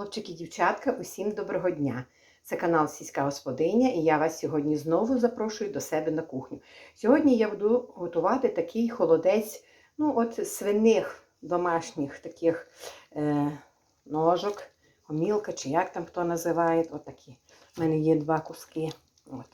Хлопчики, дівчатка, усім доброго дня! Це канал Сільська Господиня, і я вас сьогодні знову запрошую до себе на кухню. Сьогодні я буду готувати такий холодець, ну, от свиних домашніх таких е, ножок, гомілка, чи як там хто називає. От такі. У мене є два куски. От.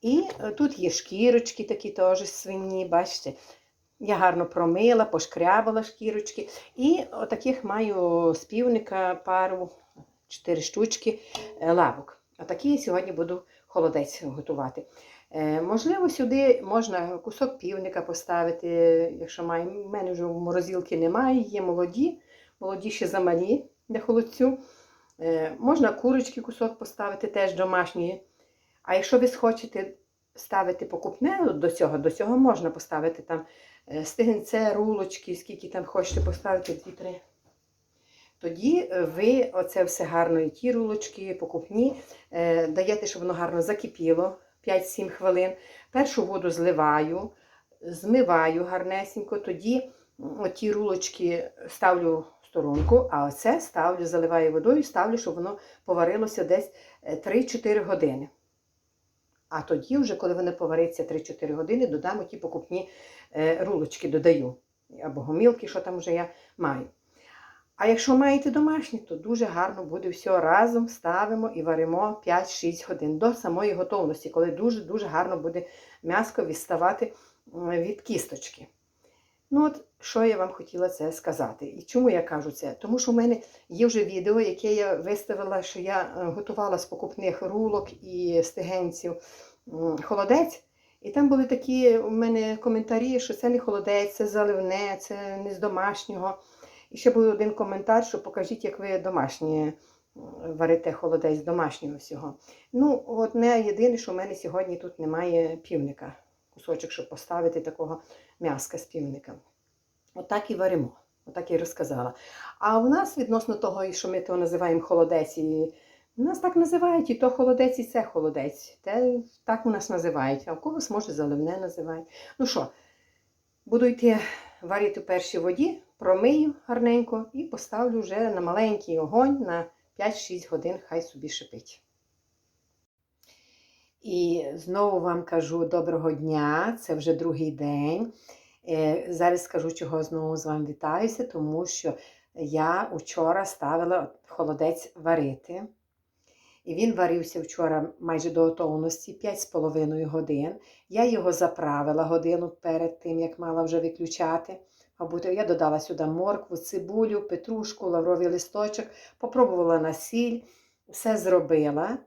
І е, тут є шкірочки такі теж свині, бачите. Я гарно промила, пошкрябала шкірочки. І отаких маю з півника пару, чотири штучки е, лавок. Отакі я сьогодні буду холодець готувати. Е, можливо, сюди можна кусок півника поставити, якщо має. У мене вже морозилки немає, є молоді, молоді ще замалі для холодцю. Е, можна курочки кусок поставити, теж домашні. А якщо ви схочете ставити покупне до цього, до цього можна поставити там е, рулочки, скільки там хочете поставити, дві-три. Тоді е, ви оце все гарно, і ті рулочки, покупні, е, даєте, щоб воно гарно закипіло 5-7 хвилин. Першу воду зливаю, змиваю гарнесенько, тоді м, оті рулочки ставлю в сторонку, а оце ставлю, заливаю водою, ставлю, щоб воно поварилося десь е, 3-4 години. А тоді, вже, коли вони повариться 3-4 години, додам ті покупні е, рулочки, додаю. Або гомілки, що там вже я маю. А якщо маєте домашні, то дуже гарно буде все разом ставимо і варимо 5-6 годин до самої готовності, коли дуже-дуже гарно буде м'яско відставати від кісточки. Ну от, що я вам хотіла це сказати. І чому я кажу це? Тому що в мене є вже відео, яке я виставила, що я е, готувала з покупних рулок і стегенців холодець. І там були такі у мене коментарі, що це не холодець, це заливне, це не з домашнього. І ще був один коментар, що покажіть, як ви домашнє варите холодець домашнього всього. Ну, одне єдине, що в мене сьогодні тут немає півника. Кусочок, щоб поставити такого м'яска з. Отак і варимо. Отак і розказала. А у нас відносно того, що ми то називаємо холодець, і нас так називають, і то холодець, і це холодець. Те, так у нас називають, а в когось, може, заливне називають. Ну що, буду йти варити в першій воді, промию гарненько і поставлю вже на маленький огонь на 5-6 годин, хай собі шипить. І знову вам кажу доброго дня, це вже другий день. Е, Зараз скажу, чого знову з вами вітаюся, тому що я вчора ставила холодець варити. І він варився вчора майже до готовності 5,5 годин. Я його заправила годину перед тим, як мала вже виключати. Мабуть, я додала сюди моркву, цибулю, петрушку, лавровий листочок, попробувала на сіль, все зробила.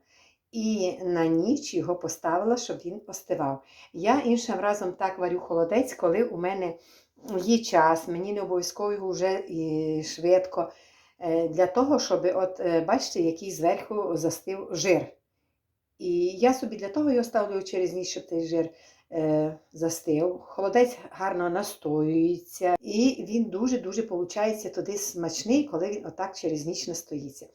І на ніч його поставила, щоб він остивав. Я іншим разом так варю холодець, коли у мене є час, мені не обов'язково вже і швидко. Е, Для того, щоб, от, е, бачите, який зверху застив жир. І я собі для того його ставлю через ніч, щоб цей жир застив. Холодець гарно настоюється, і він дуже-дуже виходить туди смачний, коли він отак через ніч настоїться.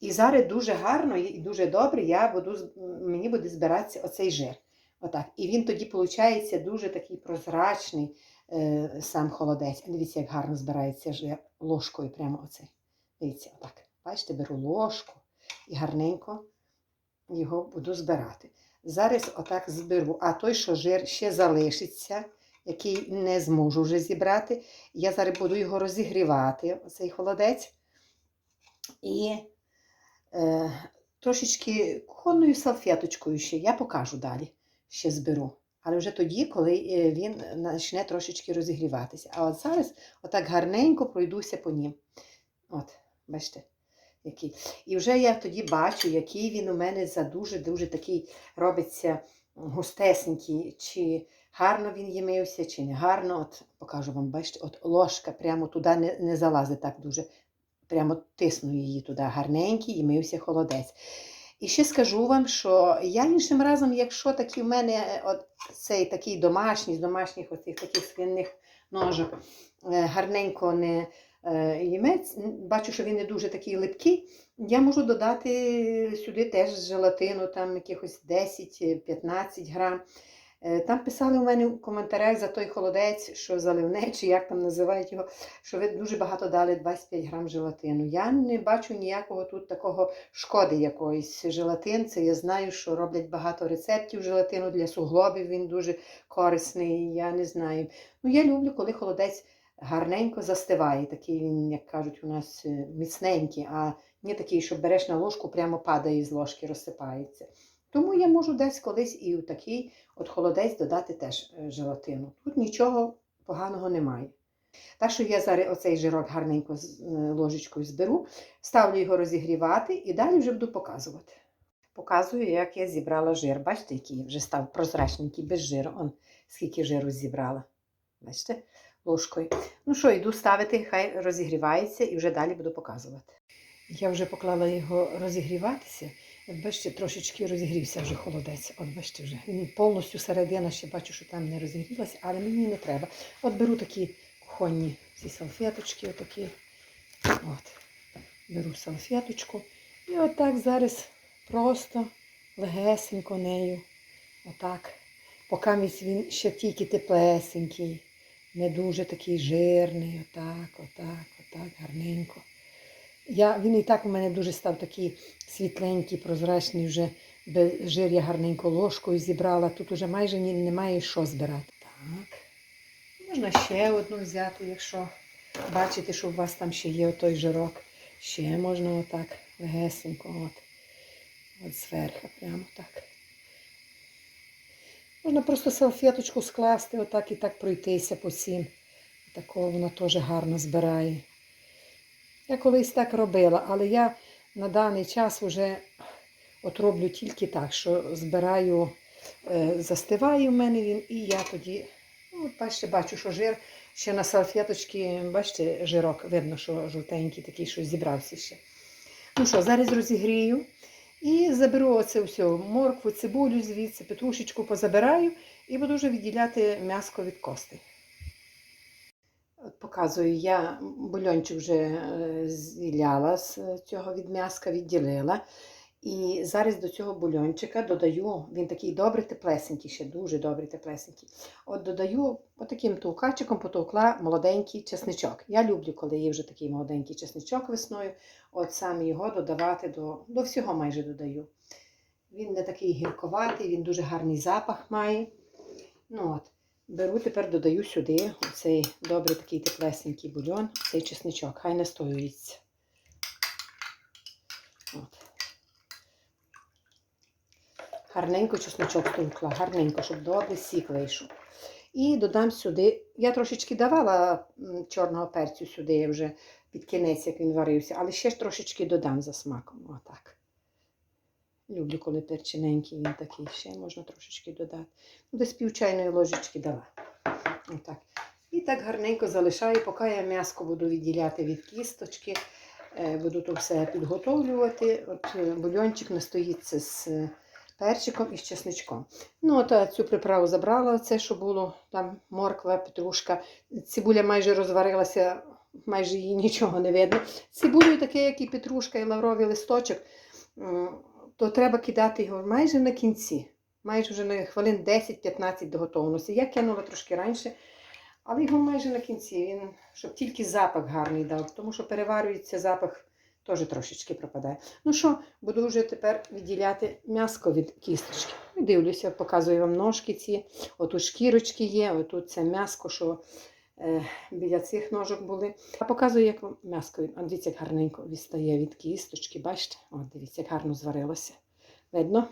І зараз дуже гарно і дуже добре я буду, мені буде збиратися оцей жир. Отак. І він тоді виходить дуже такий прозрачний е, сам холодець. Дивіться, як гарно збирається жир ложкою прямо оцей. Дивіться, отак. Бачите, беру ложку і гарненько його буду збирати. Зараз отак зберу. А той, що жир ще залишиться, який не зможу вже зібрати, я зараз буду його розігрівати, цей холодець. І е, трошечки кухонною салфеточкою ще я покажу далі, ще зберу. Але вже тоді, коли е, він почне трошечки розігріватися. А от зараз отак гарненько пройдуся по нім. От, бачите, який. І вже я тоді бачу, який він у мене за дуже-дуже такий робиться густесенький, чи гарно він їмився, чи не гарно. От покажу вам, бачите, от ложка прямо туди не, не залазить так дуже. Прямо тисну її туди, гарненький, їмився холодець. І ще скажу вам, що я іншим разом, якщо такі в мене е, от цей такий домашній, з домашніх оцих таких свинних ножок, е, гарненько не е, їметь, м, бачу, що він не дуже такий липкий, я можу додати сюди теж желатину, там якихось 10-15 грам. Е, Там писали у мене в коментарях за той холодець, що заливне, чи як там називають його, що ви дуже багато дали 25 грам желатину. Я не бачу ніякого тут такого шкоди якоїсь. Желатин, це я знаю, що роблять багато рецептів желатину для суглобів, він дуже корисний, я не знаю. Ну, я люблю, коли холодець гарненько застиває. Такий він, як кажуть, у нас е, міцненький, а не такий, що береш на ложку, прямо падає з ложки, розсипається. Тому я можу десь колись і в такий от холодець додати теж е, желатину. Тут нічого поганого немає. Так що я зараз оцей жирок гарненько з е, ложечкою зберу, ставлю його розігрівати і далі вже буду показувати. Показую, як я зібрала жир. Бачите, який вже став прозрачненький, без жиру. Он скільки жиру зібрала. Бачите, ложкою. Ну що, йду ставити, хай розігрівається і вже далі буду показувати. Я вже поклала його розігріватися. От бачите, трошечки розігрівся вже холодець. От бачите вже. Він повністю середина ще бачу, що там не розігрілася, але мені не треба. От беру такі кухонні ці салфеточки, отакі. От. Беру салфеточку. І отак зараз просто легесенько нею. Отак. Поки він ще тільки теплесенький, не дуже такий жирний. Отак, отак, отак, гарненько. Я, він і так у мене дуже став такий світленький, прозрачний, вже без я гарненько ложкою зібрала. Тут уже майже немає що збирати. Так. Можна ще одну взяти, якщо бачите, що у вас там ще є той жирок. Ще можна отак легесенько, от, от зверху, прямо так. Можна просто салфеточку скласти, отак і так пройтися по цим. Такого воно теж гарно збирає. Я колись так робила, але я на даний час вже от роблю тільки так, що збираю, е, застиває в мене він, і я тоді, ну, бачите, бачу, що жир ще на салфеточці, бачите, жирок, видно, що жовтенький такий, що зібрався ще. Ну що, зараз розігрію і заберу оце все, моркву, цибулю звідси, петрушечку позабираю і буду вже відділяти м'яско від костей. От Показую, я бульончик вже зділяла зіляла з цього від м'яска, відділила. І зараз до цього бульончика додаю, він такий добрий теплесенький, ще дуже добрий теплесенький. От додаю отаким товкачиком потовкла молоденький чесничок. Я люблю, коли є вже такий молоденький чесничок весною. От саме його додавати до, до всього майже додаю. Він не такий гірковатий, він дуже гарний запах має. Ну от. Беру, тепер додаю сюди цей добрий такий теплесенький бульон, цей чесничок, хай настоюється. Гарненько чесничок товкла, гарненько, щоб добрий сік вийшов. І додам сюди, я трошечки давала чорного перцю сюди вже під кінець, як він варився, але ще ж трошечки додам за смаком. Отак. Люблю, коли перчиненький він такий, ще можна трошечки додати. Ну, Десь пів чайної ложечки дала. Отак. І так гарненько залишаю, поки я м'яско буду відділяти від кісточки. Е, Буду то все підготовлювати. От е, бульончик настоїться з перчиком і з чесничком. Ну, от цю приправу забрала, оце, що було там морква, петрушка. Цибуля майже розварилася, майже її нічого не видно. Цибулю таке, як і петрушка, і лавровий листочок, то треба кидати його майже на кінці. Майже вже на хвилин 10-15 до готовності. Я кинула трошки раніше, але його майже на кінці, він, щоб тільки запах гарний дав, тому що переварюється запах, теж трошечки пропадає. Ну що, буду вже тепер відділяти м'яско від кісточки. І Дивлюся, показую вам ножки ці. Отут шкірочки є, отут це м'яско, що е, біля цих ножок були. А показую, як вам м'яско. От дивіться, як гарненько відстає від кісточки. Бачите? От дивіться, як гарно зварилося. Видно?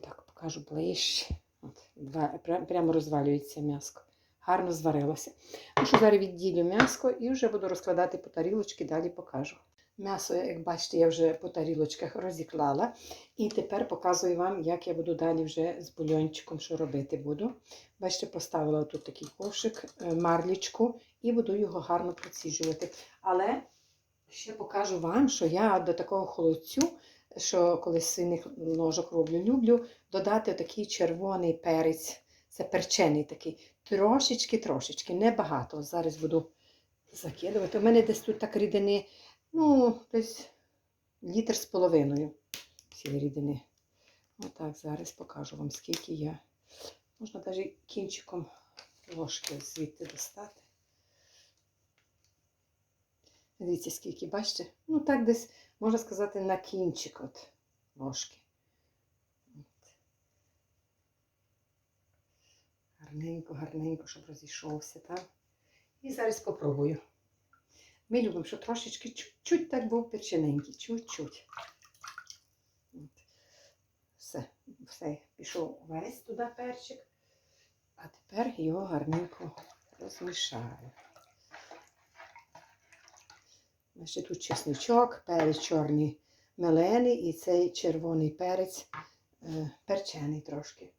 Так, покажу ближче. От, два, прямо розвалюється м'яско. Гарно зварилося. Ну що, зараз відділю м'яско і вже буду розкладати по тарілочки, далі покажу. М'ясо, як бачите, я вже по тарілочках розіклала. І тепер показую вам, як я буду далі вже з бульончиком, що робити буду. Бачите, поставила тут такий ковшик, е, марлічку, і буду його гарно проціжувати. Але ще покажу вам, що я до такого холодцю, що коли з свиних ложок роблю, люблю додати такий червоний перець. Це перчений такий. Трошечки, трошечки, небагато. Зараз буду закидувати. У мене десь тут так рідини, ну, десь літр з половиною цієї рідини. Отак, зараз покажу вам, скільки я Можна навіть кінчиком ложки звідти достати. Дивіться, скільки, бачите? Ну, так десь, можна сказати, на кінчик от ложки. От. Гарненько, гарненько, щоб розійшовся, так? І зараз спробую. Ми любимо, щоб трошечки чуть-чуть так був печененький, чуть-чуть. Все, все, пішов весь туди перчик. А тепер його гарненько розмішаю. Значить, тут чесничок, перець чорний мелений і цей червоний перець е, перчений трошки.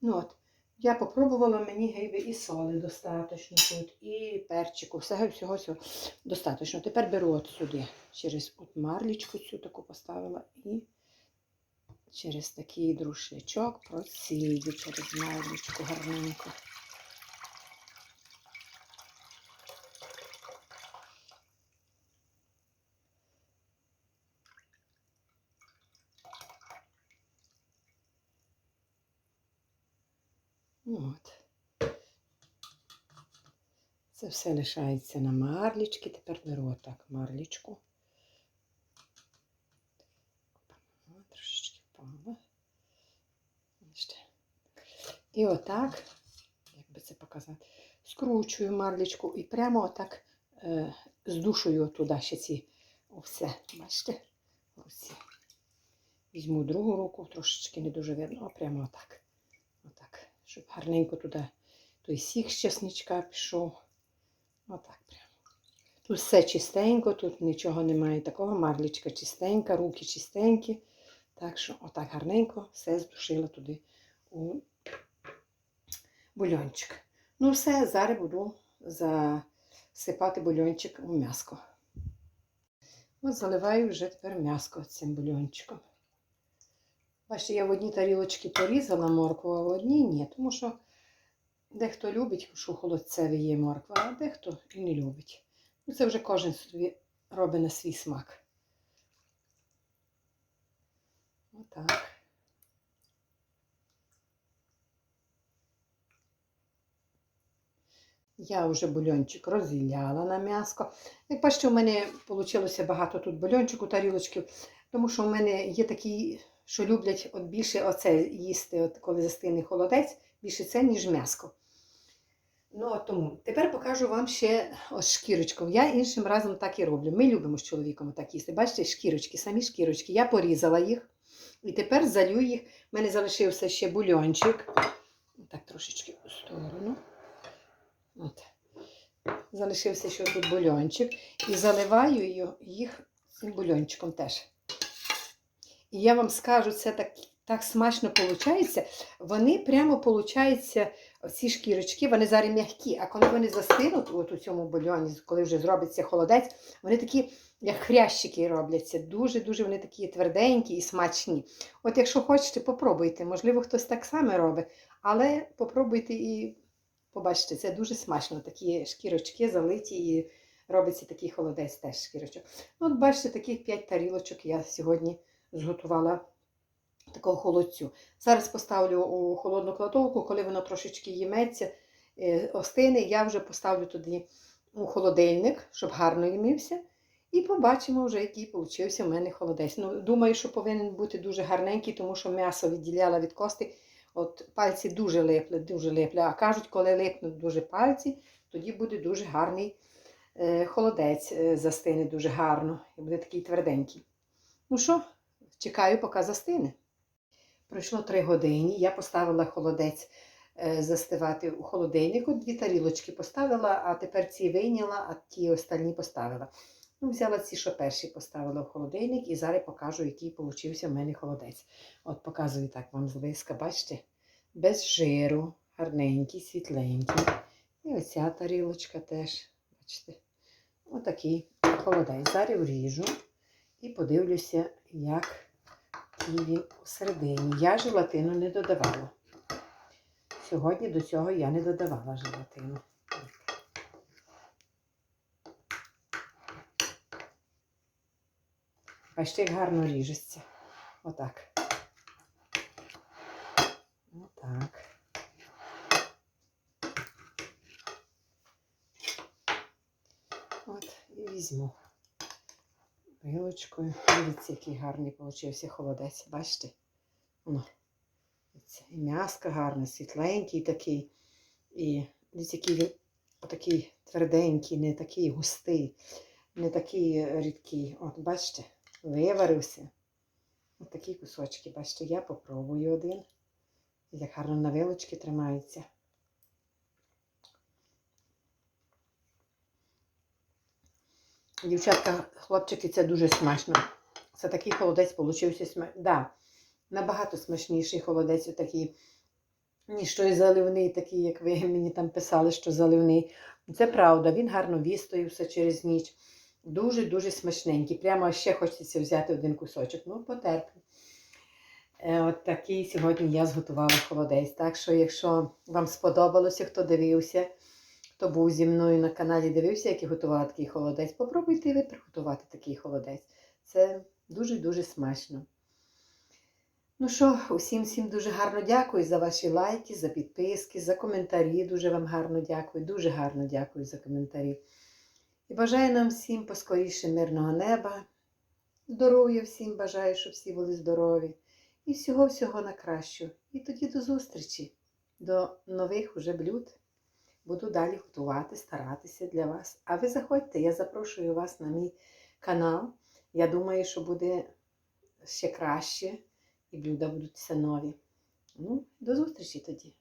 Ну от, я попробувала, мені гейби і соли достатньо тут, і перчику, всього всього всього достатньо. Тепер беру от сюди, через от марлічку цю таку поставила і через такий друшничок просію через марлічку гарненько. От. Це все лишається на марлічки. Тепер беру отак марлічку. Трошечки впала. І отак, як би це показати, скручую марлічку і прямо отак е, здушую туди ще ці все. Бачите? Ось. Візьму другу руку, трошечки не дуже видно, а прямо отак. Отак щоб гарненько туди той сік з чесничка пішов. Отак прямо. Тут все чистенько, тут нічого немає такого. Марлічка чистенька, руки чистенькі. Так що отак гарненько все здушила туди у бульончик. Ну, все, зараз буду засипати бульончик у м'яско. От заливаю вже тепер м'яско цим бульончиком. Бачите, я в одній тарілочці порізала моркву, а в одній ні. Тому що дехто любить, що холодцеві є морква, а дехто і не любить. Ну, Це вже кожен собі робить на свій смак. Отак. Я вже бульончик розділяла на м'яско. Як бачите, у мене вийшло багато тут бульончику, тарілочків, тому що в мене є такі що люблять от більше оце їсти, от коли застине холодець, більше це, ніж м'яско. Ну, от тому. Тепер покажу вам ще ось шкірочку. Я іншим разом так і роблю. Ми любимо з чоловіком так їсти. Бачите, шкірочки, самі шкірочки. Я порізала їх. І тепер залю їх. У мене залишився ще бульончик. Так, трошечки у сторону. От. Залишився ще тут бульончик. І заливаю їх цим бульончиком теж. І я вам скажу, це так так смачно виходить. Вони прямо виходять, ці шкірочки, вони зараз м'які, а коли вони застинуть от у цьому бульйоні, коли вже зробиться холодець, вони такі, як хрящики робляться. Дуже-дуже вони такі тверденькі і смачні. От якщо хочете, попробуйте. Можливо, хтось так само робить, але попробуйте і побачите, це дуже смачно. Такі шкірочки залиті і робиться такий холодець теж шкірочок. Ну, От бачите, таких 5 тарілочок я сьогодні зготувала такого холодцю. Зараз поставлю у холодну кладовку, коли воно трошечки їметься, е, остине, я вже поставлю туди у холодильник, щоб гарно їмився. І побачимо вже, який получився в мене холодець. Ну, Думаю, що повинен бути дуже гарненький, тому що м'ясо відділяла від кости. От Пальці дуже липли, дуже липли. А кажуть, коли липнуть дуже пальці, тоді буде дуже гарний е, холодець, е, застине дуже гарно і буде такий тверденький. Ну що, Чекаю, поки застине. Пройшло три години. Я поставила холодець е, застивати у холодильнику. Дві тарілочки поставила, а тепер ці вийняла, а ті остальні поставила. Ну, Взяла ці, що перші поставила в холодильник, і зараз покажу, який получився в мене холодець. От показую так вам зблизька, бачите? Без жиру, гарненький, світленький. І оця тарілочка теж, бачите, отакий холодець. Зараз вріжу і подивлюся, як і всередині. Я желатину не додавала. Сьогодні до цього я не додавала желатину. Бачите, як гарно ріжеться. Отак. Отак. От, і візьму вилочкою. Дивіться, який гарний получився холодець. Бачите? Воно. І м'яска гарна, світленький такий. І дивіться, який він отакий тверденький, не такий густий, не такий рідкий. От, бачите, виварився. Ось такі кусочки, бачите, я попробую один. Як гарно на вилочки тримається. Дівчатка, хлопчики, це дуже смачно. Це такий холодець получився смачний. Да, набагато смачніший холодець отакий, ніж той заливний, такий, як ви мені там писали, що заливний. Це правда, він гарно вістоївся через ніч. Дуже-дуже смачненький. Прямо ще хочеться взяти один кусочок. Ну, потерплю. Е, От такий сьогодні я зготувала холодець. Так що, якщо вам сподобалося, хто дивився, хто був зі мною на каналі, дивився, як я готувала такий холодець, попробуйте ви приготувати такий холодець. Це дуже-дуже смачно. Ну що, усім всім дуже гарно дякую за ваші лайки, за підписки, за коментарі. Дуже вам гарно дякую. Дуже гарно дякую за коментарі. І бажаю нам всім поскоріше мирного неба. Здоров'я всім бажаю, щоб всі були здорові. І всього-всього на кращу. І тоді до зустрічі, до нових уже блюд. Буду далі готувати, старатися для вас. А ви заходьте, я запрошую вас на мій канал. Я думаю, що буде ще краще і блюда будуть все нові. Ну, до зустрічі тоді!